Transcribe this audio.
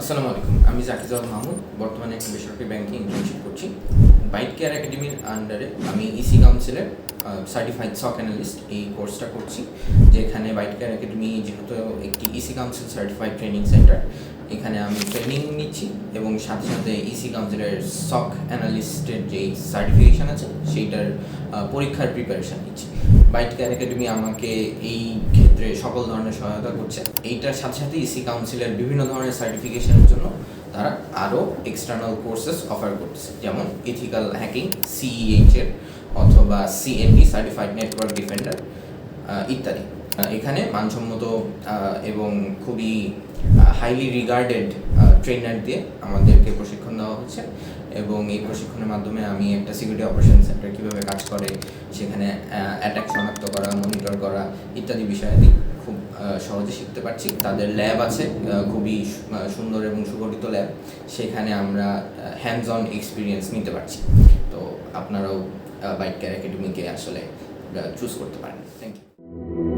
আসসালামু আলাইকুম। আমি জাকিজাল মাহমুদ, বর্তমানে একটি বেসরকারি ব্যাংকে ইন্টার্নশিপ করছি। বাইট কেয়ার একাডেমির আন্ডারে আমি ইসি কাউন্সিলের সার্টিফাইড সক অ্যানালিস্ট এই কোর্সটা করছি, যেখানে বাইট কেয়ার একাডেমি যেহেতু একটি EC council certified training center এখানে আমি ট্রেনিং নিচ্ছি এবং সাথে সাথে ইসি কাউন্সিলের সক অ্যানালিস্টের যেই সার্টিফিকেশন আছে, সেইটার পরীক্ষার প্রিপারেশন নিচ্ছি। বাইট কেয়ার একাডেমি আমাকে এই ক্ষেত্রে সকল ধরনের সহায়তা করছে। এইটার সাথে সাথে ইসি কাউন্সিলের বিভিন্ন ধরনের সার্টিফিকেশনের জন্য তারা আরও এক্সটার্নাল কোর্সেস অফার করছে যেমন ইথিক্যাল হ্যাকিং সিইএইচ এর অথবা সিএনডি সার্টিফাইড নেটওয়ার্ক ডিফেন্ডার ইত্যাদি। এখানে মানসম্মত এবং খুবই হাইলি রিগার্ডেড ট্রেনার দিয়ে আমাদেরকে প্রশিক্ষণ দেওয়া হচ্ছে এবং এই প্রশিক্ষণের মাধ্যমে আমি একটা সিকিউরিটি অপারেশন সেন্টার কীভাবে কাজ করে, সেখানে অ্যাটাক শনাক্ত করা মনিটর করা ইত্যাদি বিষয়াদি খুব সহজে শিখতে পারছি। তাদের ল্যাব আছে খুবই সুন্দর এবং সুগঠিত ল্যাব সেখানে আমরা হ্যান্ডস অন এক্সপিরিয়েন্স নিতে পারছি। তো আপনারাও বাইক কেয়ার একাডেমিকে আসলে চুজ করতে পারেন। Thank you